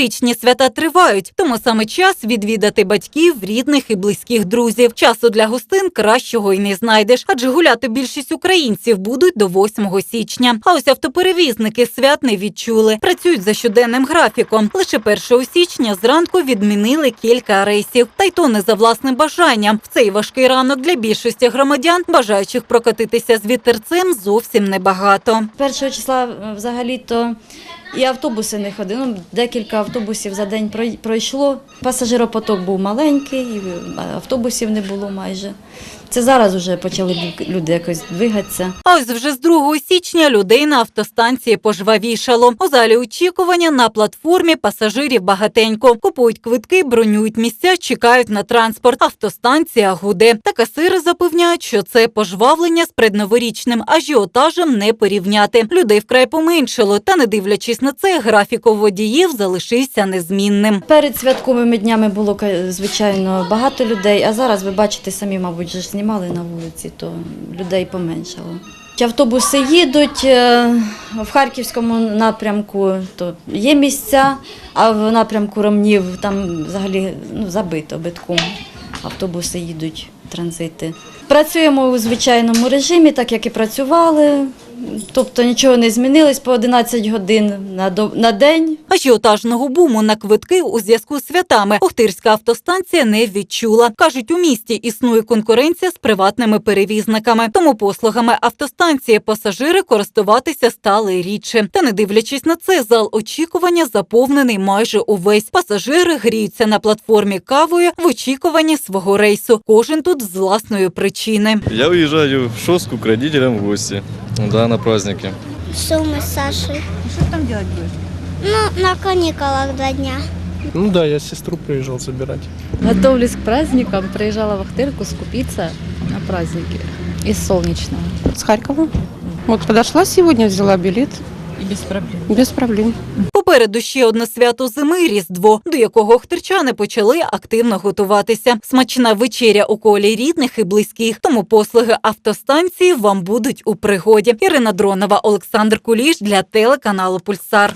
Новорічні свята тривають, тому саме час відвідати батьків, рідних і близьких друзів. Часу для гостин кращого й не знайдеш, адже гуляти більшість українців будуть до 8 січня. А ось автоперевізники свят не відчули. Працюють за щоденним графіком. Лише 1 січня зранку відмінили кілька рейсів. Та й то не за власним бажанням. В цей важкий ранок для більшості громадян, бажаючих прокатитися з вітерцем, зовсім небагато. Першого числа е, взагалі-то і автобуси не ходили. Ну, декілька автобусів за день пройшло. Пасажиропоток був маленький, автобусів не було майже. Це зараз вже почали лю- люди якось двигатися. А ось вже з 2 січня людей на автостанції пожвавішало. У залі очікування на платформі пасажирів багатенько. Купують квитки, бронюють місця, чекають на транспорт. Автостанція гуде. Та касири запевняють, що це пожвавлення з предноворічним ажіотажем не порівняти. Людей вкрай поменшало, та не дивлячись на це, графік у водіїв залишився незмінним. Перед святковими днями було звичайно багато людей, а зараз ви бачите самі, мабуть, ж знімали на вулиці, то людей поменшало. Автобуси їдуть е, в Харківському напрямку, то є місця, а в напрямку Ромнів там взагалі ну, забито битком. Автобуси їдуть, транзити. Працюємо у звичайному режимі, так як і працювали. Тобто нічого не змінилось по 11 годин на, до- на день. Ажіотажного буму на квитки у зв'язку з святами Охтирська автостанція не відчула. Кажуть, у місті існує конкуренція з приватними перевізниками. Тому послугами автостанції пасажири користуватися стали рідше. Та не дивлячись на це, зал очікування заповнений майже увесь. Пасажири гріються на платформі кавою в очікуванні свого рейсу. Кожен тут з власної причини. Я уезжаю в Шоску к родителям в гости. Да, на праздники. Что мы с Сашей? Что там делать будешь? Ну, на каникулах два дня. Ну да, я сестру приезжал забирать. Готовлюсь к праздникам. Приезжала в Ахтырку скупиться на праздники из Солнечного. С Харькова. Вот подошла сегодня, взяла билет. И без проблем. Без проблем. Попереду ще одне свято зими Різдво, до якого хтерчани почали активно готуватися. Смачна вечеря у колі рідних і близьких. Тому послуги автостанції вам будуть у пригоді. Ірина Дронова, Олександр Куліш для телеканалу Пульсар.